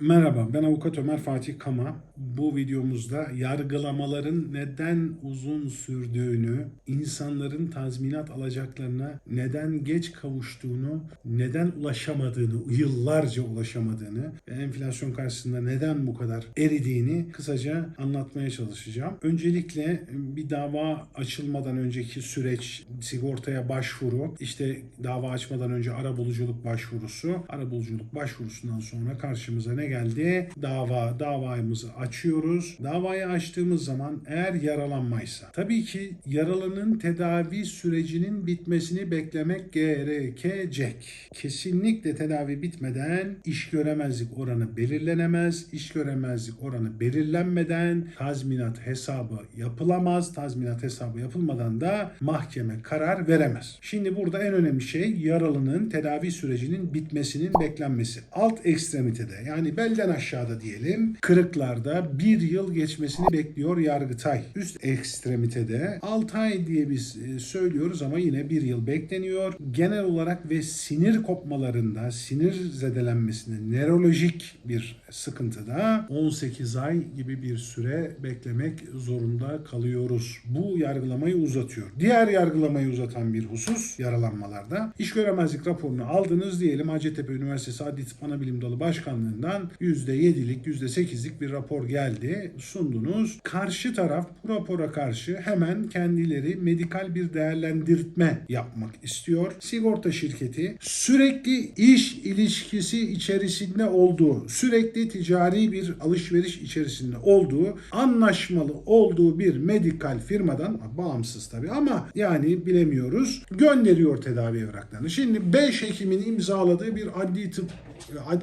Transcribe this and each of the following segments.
Merhaba, ben avukat Ömer Fatih Kama. Bu videomuzda yargılamaların neden uzun sürdüğünü, insanların tazminat alacaklarına neden geç kavuştuğunu, neden ulaşamadığını, yıllarca ulaşamadığını ve enflasyon karşısında neden bu kadar eridiğini kısaca anlatmaya çalışacağım. Öncelikle bir dava açılmadan önceki süreç, sigortaya başvuru, işte dava açmadan önce arabuluculuk başvurusu, arabuluculuk başvurusundan sonra karşımıza ne geldi? Dava, davamızı açıyoruz. Davayı açtığımız zaman eğer yaralanmaysa, tabii ki yaralının tedavi sürecinin bitmesini beklemek gerekecek. Kesinlikle tedavi bitmeden iş göremezlik oranı belirlenemez. İş göremezlik oranı belirlenmeden tazminat hesabı yapılamaz. Tazminat hesabı yapılmadan da mahkeme karar veremez. Şimdi burada en önemli şey yaralının tedavi sürecinin bitmesinin beklenmesi. Alt ekstremitede yani belden aşağıda diyelim kırıklarda bir yıl geçmesini bekliyor Yargıtay. Üst ekstremitede 6 ay diye biz e, söylüyoruz ama yine bir yıl bekleniyor. Genel olarak ve sinir kopmalarında, sinir zedelenmesinde, nörolojik bir sıkıntıda 18 ay gibi bir süre beklemek zorunda kalıyoruz. Bu yargılamayı uzatıyor. Diğer yargılamayı uzatan bir husus yaralanmalarda. İş göremezlik raporunu aldınız diyelim Hacettepe Üniversitesi Adli Tıp Anabilim Dalı Başkanlığından %7'lik, %8'lik bir rapor geldi. Sundunuz. Karşı taraf bu rapora karşı hemen kendileri medikal bir değerlendirme yapmak istiyor. Sigorta şirketi sürekli iş ilişkisi içerisinde olduğu, sürekli ticari bir alışveriş içerisinde olduğu, anlaşmalı olduğu bir medikal firmadan bağımsız tabii ama yani bilemiyoruz. Gönderiyor tedavi evraklarını. Şimdi 5 Ekim'in imzaladığı bir adli tıp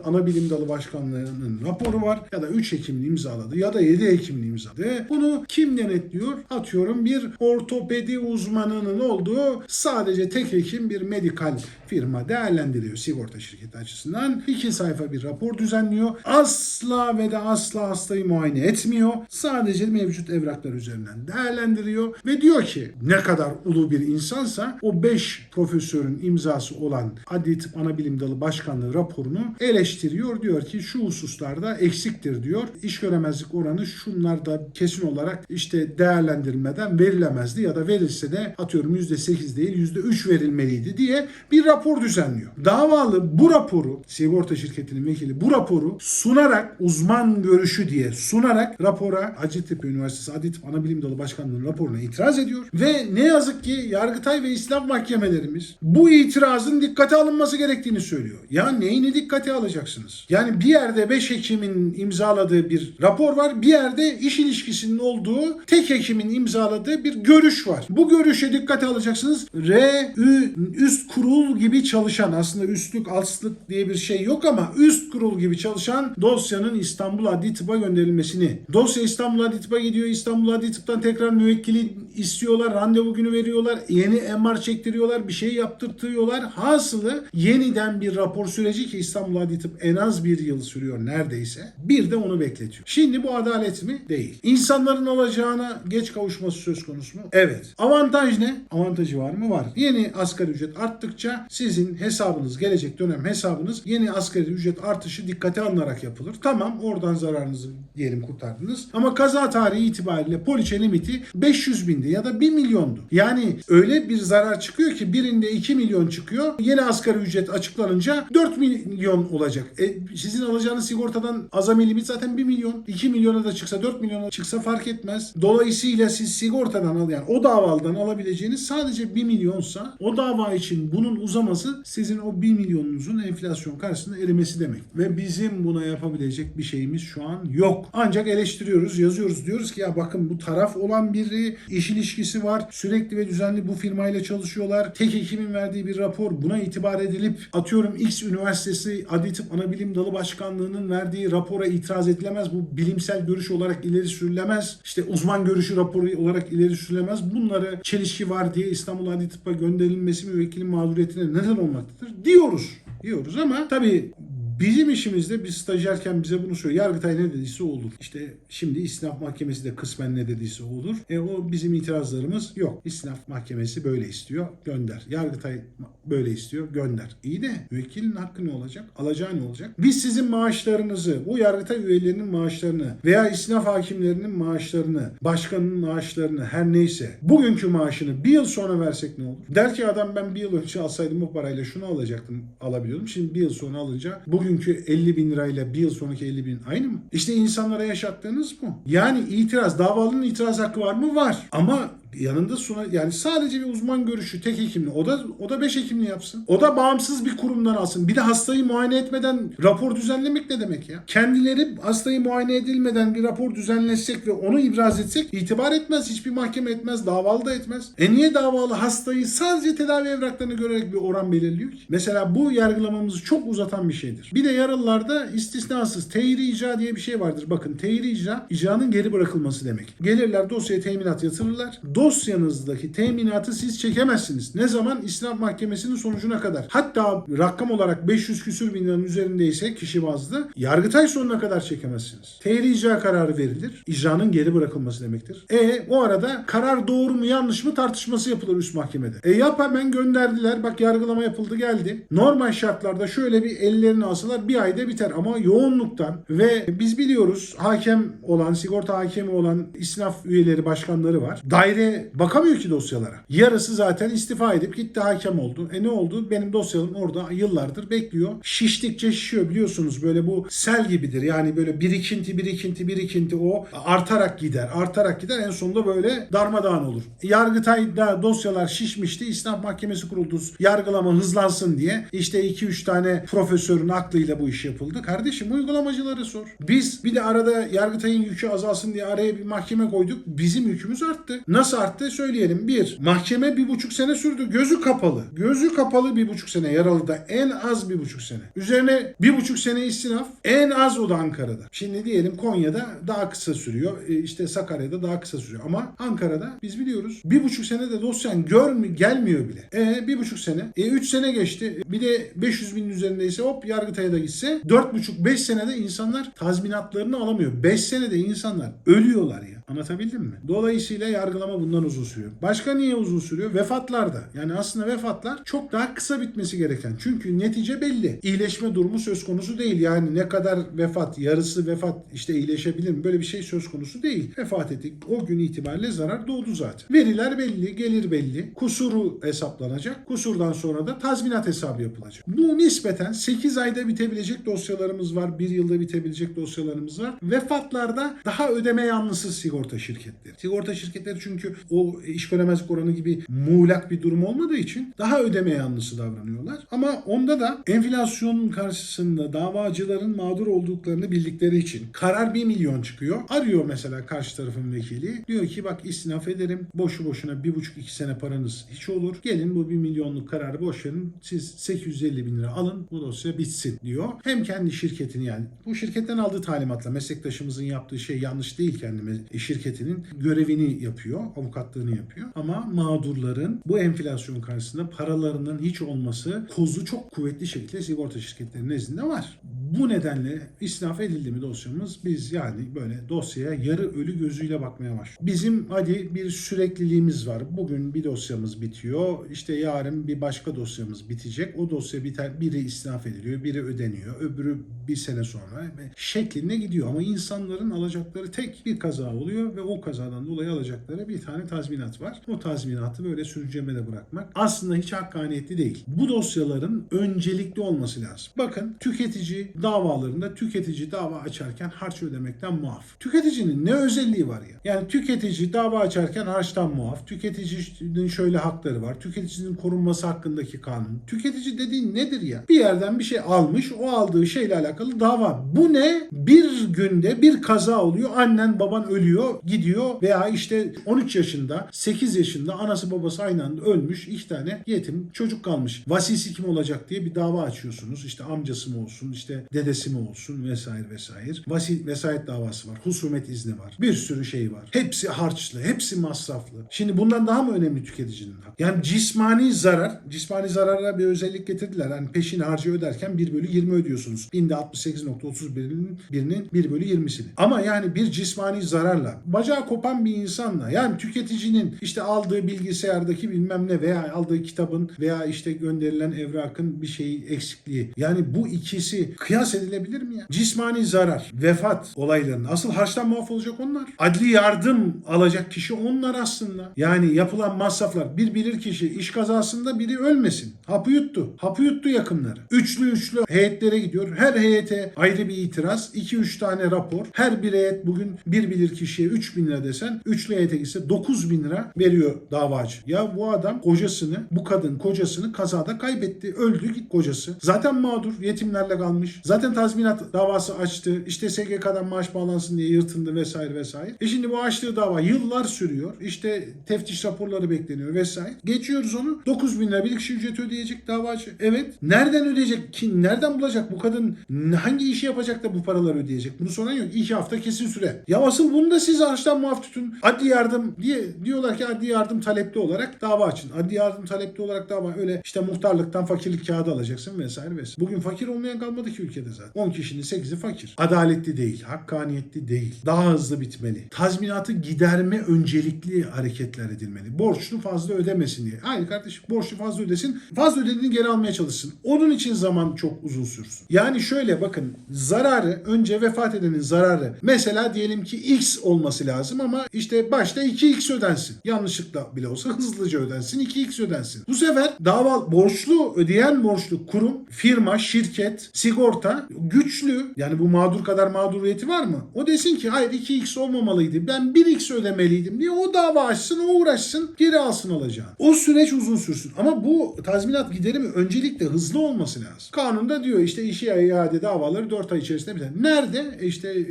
ana bilim dalı başkanlığının raporu var ya da 3 Ekim'in imzaladığı ya da 7 Ekim'in imzaladığı. Bunu kim denetliyor? Atıyorum bir ortopedi uzmanının olduğu sadece tek hekim bir medikal firma değerlendiriyor sigorta şirketi açısından. iki sayfa bir rapor düzenliyor. Asla ve de asla hastayı muayene etmiyor. Sadece mevcut evraklar üzerinden değerlendiriyor ve diyor ki ne kadar ulu bir insansa o 5 profesörün imzası olan Adli Tıp Anabilim Dalı Başkanlığı raporunu eleştiriyor. Diyor ki şu hususlarda eksiktir diyor. İş göremezlik oranı şunlarda kesin olarak işte değerlendirilmeden verilemezdi ya da verilse de atıyorum %8 değil %3 verilmeliydi diye bir rapor düzenliyor. Davalı bu raporu sigorta şirketinin vekili bu raporu sunarak uzman görüşü diye sunarak rapora Hacettepe Üniversitesi Adli Tıp Anabilim Dalı Başkanlığı'nın raporuna itiraz ediyor ve ne yazık ki Yargıtay ve İslam mahkemelerimiz bu itirazın dikkate alınması gerektiğini söylüyor. Ya neyini dikkate alacaksınız? Yani bir yerde 5 hekimin imzaladığı bir rapor var. Bir yerde iş ilişkisinin olduğu tek hekimin imzaladığı bir görüş var. Bu görüşe dikkate alacaksınız. R, Ü, üst kurul gibi çalışan aslında üstlük altlık diye bir şey yok ama üst kurul gibi çalışan dosyanın İstanbul Adli Tıp'a gönderilmesini. Dosya İstanbul Adli Tıp'a gidiyor. İstanbul Adli Tıp'tan tekrar müvekkili istiyorlar. Randevu günü veriyorlar. Yeni MR çektiriyorlar. Bir şey yaptırtıyorlar. Hasılı yeniden bir rapor süreci ki İstanbul Adli Tıp en az bir yıl sürüyor neredeyse. Bir de onu bekletiyor. Şimdi bu adalet mi? Değil. İnsanların alacağına geç kavuşması söz konusu mu? Evet. Avantaj ne? Avantajı var mı? Var. Yeni asgari ücret arttıkça sizin hesabınız, gelecek dönem hesabınız yeni asgari ücret artışı dikkate alınarak yapılır. Tamam oradan zararınızı diyelim kurtardınız. Ama kaza tarihi itibariyle poliçe limiti 500 bindi ya da 1 milyondu. Yani öyle bir zarar çıkıyor ki birinde 2 milyon çıkıyor. Yeni asgari ücret açıklanınca 4 milyon olacak. E, sizin alacağınız sigortadan azami limit zaten 1 milyon. 2 milyona da çıksa 4 milyona çıksa fark etmez. Dolayısıyla siz sigortadan al yani o davadan alabileceğiniz sadece 1 milyonsa o dava için bunun uzaması sizin o 1 milyonunuzun enflasyon karşısında erimesi demek. Ve bizim buna yapabilecek bir şeyimiz şu an yok. Ancak eleştiriyoruz, yazıyoruz. Diyoruz ki ya bakın bu taraf olan biri iş ilişkisi var. Sürekli ve düzenli bu firmayla çalışıyorlar. Tek hekimin verdiği bir rapor buna itibar edilip atıyorum X Üniversitesi Adli Tıp Anabilim Dalı Başkanlığı'nın verdiği rapora itiraz edilemez. Bu bilimsel görüş olarak ileri sürülemez. İşte uzman görüşü raporu olarak ileri sürülemez. Bunları çelişki var diye İstanbul Adli Tıp'a gönderilmesi müvekkilin mağduriyetine neden olmaktadır diyoruz. Diyoruz ama tabii Bizim işimizde biz stajyerken bize bunu söylüyor. Yargıtay ne dediyse o olur. İşte şimdi İstinaf Mahkemesi de kısmen ne dediyse o olur. E o bizim itirazlarımız yok. İstinaf Mahkemesi böyle istiyor. Gönder. Yargıtay böyle istiyor. Gönder. İyi de müvekkilin hakkı ne olacak? Alacağı ne olacak? Biz sizin maaşlarınızı, bu Yargıtay üyelerinin maaşlarını veya istinaf hakimlerinin maaşlarını, başkanın maaşlarını her neyse bugünkü maaşını bir yıl sonra versek ne olur? Der ki adam ben bir yıl önce alsaydım o parayla şunu alacaktım, alabiliyordum. Şimdi bir yıl sonra alınca bugünkü 50 bin lirayla bir yıl sonraki 50 bin aynı mı? İşte insanlara yaşattığınız bu. Yani itiraz, davalının itiraz hakkı var mı? Var. Ama yanında suna yani sadece bir uzman görüşü tek hekimli. O da o da 5 hekimli yapsın. O da bağımsız bir kurumdan alsın. Bir de hastayı muayene etmeden rapor düzenlemek ne demek ya? Kendileri hastayı muayene edilmeden bir rapor düzenletsek ve onu ibraz etsek itibar etmez. Hiçbir mahkeme etmez. Davalı da etmez. E niye davalı hastayı sadece tedavi evraklarını görerek bir oran belirliyor ki? Mesela bu yargılamamızı çok uzatan bir şeydir. Bir de yaralılarda istisnasız teyri icra diye bir şey vardır. Bakın teyri icra icranın geri bırakılması demek. Gelirler dosyaya teminat yatırırlar. Dosyanızdaki teminatı siz çekemezsiniz. Ne zaman? İstinaf Mahkemesi'nin sonucuna kadar. Hatta rakam olarak 500 küsür bin liranın üzerindeyse kişi bazlı Yargıtay sonuna kadar çekemezsiniz. Teyri icra kararı verilir. İcranın geri bırakılması demektir. E o arada karar doğru mu yanlış mı tartışması yapılır üst mahkemede. E yap hemen gönderdiler. Bak yargılama yapıldı geldi. Normal şartlarda şöyle bir ellerini alsalar bir ayda biter ama yoğunluktan ve biz biliyoruz hakem olan, sigorta hakemi olan isnaf üyeleri, başkanları var. Daire bakamıyor ki dosyalara. Yarısı zaten istifa edip gitti hakem oldu. E ne oldu? Benim dosyalarım orada yıllardır bekliyor. Şiştikçe şişiyor biliyorsunuz böyle bu sel gibidir. Yani böyle birikinti birikinti birikinti o artarak gider. Artarak gider en sonunda böyle darmadağın olur. Yargıtay'da dosyalar şişmişti. İstinaf Mahkemesi kuruldu. Yargılama hızlansın diye. İşte 2-3 tane profesörün aklıyla bu iş yapıldı. Kardeşim uygulamacıları sor. Biz bir de arada Yargıtay'ın yükü azalsın diye araya bir mahkeme koyduk. Bizim yükümüz arttı. Nasıl arttı söyleyelim. Bir, mahkeme bir buçuk sene sürdü. Gözü kapalı. Gözü kapalı bir buçuk sene. Yaralı'da en az bir buçuk sene. Üzerine bir buçuk sene istinaf. En az o da Ankara'da. Şimdi diyelim Konya'da daha kısa sürüyor. E, işte Sakarya'da daha kısa sürüyor. Ama Ankara'da biz biliyoruz. Bir buçuk sene de dosyan görmü gelmiyor bile. E bir buçuk sene. E üç sene geçti. Bir de 500 binin üzerindeyse hop Yargıtay'a da gitse dört buçuk beş senede insanlar tazminatlarını alamıyor. Beş senede insanlar ölüyorlar ya. Anlatabildim mi? Dolayısıyla yargılama bundan uzun sürüyor. Başka niye uzun sürüyor? Vefatlarda. Yani aslında vefatlar çok daha kısa bitmesi gereken. Çünkü netice belli. İyileşme durumu söz konusu değil. Yani ne kadar vefat, yarısı vefat işte iyileşebilir mi? Böyle bir şey söz konusu değil. Vefat ettik. O gün itibariyle zarar doğdu zaten. Veriler belli, gelir belli. Kusuru hesaplanacak. Kusurdan sonra da tazminat hesabı yapılacak. Bu nispeten 8 ayda bitebilecek dosyalarımız var. 1 yılda bitebilecek dosyalarımız var. Vefatlarda daha ödeme yanlısı sigorta şirketleri. Sigorta şirketleri çünkü o iş göremezlik oranı gibi muğlak bir durum olmadığı için daha ödeme yanlısı davranıyorlar. Ama onda da enflasyon karşısında davacıların mağdur olduklarını bildikleri için karar 1 milyon çıkıyor. Arıyor mesela karşı tarafın vekili. Diyor ki bak istinaf ederim. Boşu boşuna 1,5-2 sene paranız hiç olur. Gelin bu 1 milyonluk kararı boş. Siz 850 bin lira alın. Bu dosya bitsin diyor. Hem kendi şirketini yani bu şirketten aldığı talimatla meslektaşımızın yaptığı şey yanlış değil kendi şirketinin görevini yapıyor. Avukatlığını yapıyor. Ama mağdurların bu enflasyon karşısında paralarının hiç olması kozu çok kuvvetli şekilde sigorta şirketlerinin nezdinde var. Bu nedenle istinaf edildi mi dosyamız biz yani böyle dosyaya yarı ölü gözüyle bakmaya başlıyoruz. Bizim hadi bir sürekliliğimiz var. Bugün bir dosyamız bitiyor. İşte yarın bir başka dosyamız bitecek. O dosya biter. Biri istinaf ediliyor, biri ödeniyor. Öbürü bir sene sonra şeklinde gidiyor. Ama insanların alacakları tek bir kaza oluyor ve o kazadan dolayı alacakları bir tane tazminat var. O tazminatı böyle sürüncemede bırakmak aslında hiç hakkaniyetli değil. Bu dosyaların öncelikli olması lazım. Bakın tüketici davalarında tüketici dava açarken harç ödemekten muaf. Tüketicinin ne özelliği var ya? Yani tüketici dava açarken harçtan muaf. Tüketicinin şöyle hakları var. Tüketicinin korunması hakkındaki kanun. Tüketici dediğin nedir ya? Bir yerden bir şey almış. O aldığı şeyle alakalı dava. Bu ne? Bir günde bir kaza oluyor. Annen baban ölüyor. Alıyor, gidiyor veya işte 13 yaşında, 8 yaşında anası babası aynı anda ölmüş. iki tane yetim çocuk kalmış. Vasisi kim olacak diye bir dava açıyorsunuz. İşte amcası mı olsun, işte dedesi mi olsun vesaire vesaire. Vasi, vesayet davası var. Husumet izni var. Bir sürü şey var. Hepsi harçlı, hepsi masraflı. Şimdi bundan daha mı önemli tüketicinin hakkı? Yani cismani zarar, cismani zarara bir özellik getirdiler. Hani peşin harcı öderken 1 bölü 20 ödüyorsunuz. Binde 68.31'inin birinin 1 bölü 20'sini. Ama yani bir cismani zararla, bacağı kopan bir insanla yani tüketicinin işte aldığı bilgisayardaki bilmem ne veya aldığı kitabın veya işte gönderilen evrakın bir şeyi eksikliği. Yani bu ikisi kıyas edilebilir mi ya? Cismani zarar, vefat olaylarının asıl harçtan muaf olacak onlar. Adli yardım alacak kişi onlar aslında. Yani yapılan masraflar bir bilir kişi iş kazasında biri ölmesin. Hapı yuttu. Hapı yuttu yakınları. Üçlü üçlü heyetlere gidiyor. Her heyete ayrı bir itiraz. 2-3 tane rapor. Her bir heyet bugün bir bilir kişiye 3 bin lira desen üçlü heyete gitse 9 bin lira veriyor davacı. Ya bu adam kocasını, bu kadın kocasını kazada kaybetti. Öldü git kocası. Zaten mağdur. Yetimlerle kalmış. Zaten tazminat davası açtı. İşte SGK'dan maaş bağlansın diye yırtındı vesaire vesaire. E şimdi bu açtığı dava yıllar sürüyor. İşte teftiş raporları bekleniyor vesaire. Geçiyoruz onu. 9 bin lira bir kişi ücret ödeyecek davacı. Evet. Nereden ödeyecek? Kim, nereden bulacak? Bu kadın hangi işi yapacak da bu paraları ödeyecek? Bunu soran yok. İki hafta kesin süre. Ya asıl bunu da siz harçtan muaf tutun. Adli yardım diye diyorlar ki adli yardım talepli olarak dava açın. Adli yardım talepli olarak dava öyle işte muhtarlıktan fakirlik kağıdı alacaksın vesaire vesaire. Bugün fakir olmayan kalmadı ki ülkede zaten. 10 kişinin 8'i fakir. Adaletli değil, hakkaniyetli değil. Daha hızlı bitmeli. Tazminatı giderme öncelikli hareketler edilmeli. Borçlu fazla ödemesin diye. Hayır kardeşim borçlu fazla ödesin. Fazla ödediğini geri almaya çalışsın. Onun için zaman çok uzun sürsün. Yani şöyle bakın zararı önce vefat edenin zararı mesela diyelim ki X olması lazım ama işte başta 2X ödensin. Yanlışlıkla bile olsa hızlıca ödensin 2X ödensin. Bu sefer dava borçlu ödeyen borçlu kurum, firma, şirket, sigorta güçlü yani bu mağdur kadar mağduriyeti var mı? O desin ki hayır 2X olmamalıydı ben 1X ödemeliydim diye o dava açsın o uğraşsın geri alsın alacağını. O süreç uzun sürsün ama bu tazminat giderimi öncelikle hızlı olması lazım. Kanunda diyor işte işe iade davaları 4 ay içerisinde biter. Nerede? İşte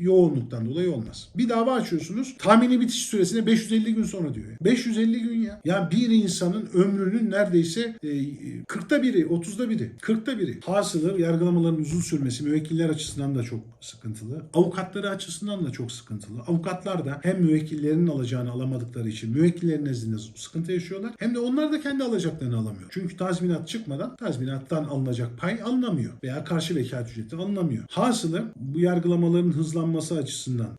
yoğunluktan dolayı olmaz. Bir dava açıyorsunuz tahmini bitiş süresine 550 gün sonra diyor. 550 gün ya. Yani bir insanın ömrünün neredeyse e, 40'ta biri, 30'da biri, 40'ta biri. Hasılı yargılamaların uzun sürmesi müvekkiller açısından da çok sıkıntılı. Avukatları açısından da çok sıkıntılı. Avukatlar da hem müvekkillerinin alacağını alamadıkları için müvekkillerin nezdinde sıkıntı yaşıyorlar. Hem de onlar da kendi alacaklarını alamıyor. Çünkü tazminat çıkmadan tazminattan alınacak pay alınamıyor. Veya karşı vekalet ücreti alınamıyor. Hasılı bu yargılamaların hızlanması açısından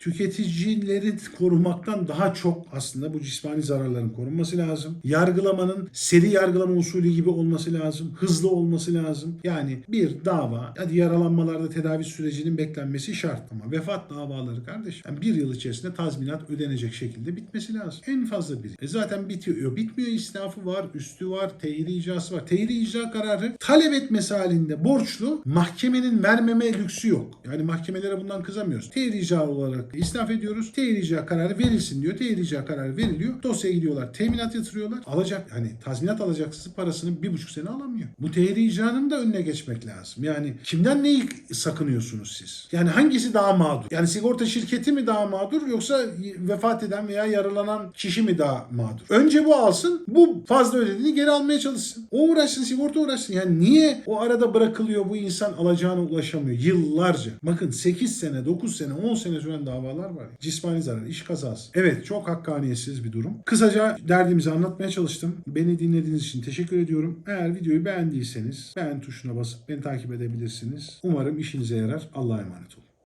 tüketicileri korumaktan daha çok aslında bu cismani zararların korunması lazım. Yargılamanın seri yargılama usulü gibi olması lazım. Hızlı olması lazım. Yani bir dava, hadi yaralanmalarda tedavi sürecinin beklenmesi şart ama vefat davaları kardeş yani bir yıl içerisinde tazminat ödenecek şekilde bitmesi lazım. En fazla bir. E zaten bitiyor. Bitmiyor istinafı var, üstü var, teyidi icrası var. Teyidi icra kararı talep etmesi halinde borçlu mahkemenin vermeme lüksü yok. Yani mahkemelere bundan kızamıyoruz. Teyidi icra olarak istinaf ediyoruz. İcra kararı verilsin diyor. İcra kararı veriliyor. Dosyaya gidiyorlar. Teminat yatırıyorlar. Alacak hani tazminat alacaksız parasını bir buçuk sene alamıyor. Bu icranın da önüne geçmek lazım. Yani kimden neyi sakınıyorsunuz siz? Yani hangisi daha mağdur? Yani sigorta şirketi mi daha mağdur yoksa vefat eden veya yaralanan kişi mi daha mağdur? Önce bu alsın. Bu fazla ödediğini geri almaya çalışsın. O uğraşsın sigorta uğraşsın. Yani niye o arada bırakılıyor bu insan alacağına ulaşamıyor? Yıllarca. Bakın 8 sene, 9 sene, 10 sene süren davalar var. Cismani zarar, iş kazası. Evet çok hakkaniyetsiz bir durum. Kısaca derdimizi anlatmaya çalıştım. Beni dinlediğiniz için teşekkür ediyorum. Eğer videoyu beğendiyseniz beğen tuşuna basıp beni takip edebilirsiniz. Umarım işinize yarar. Allah'a emanet olun.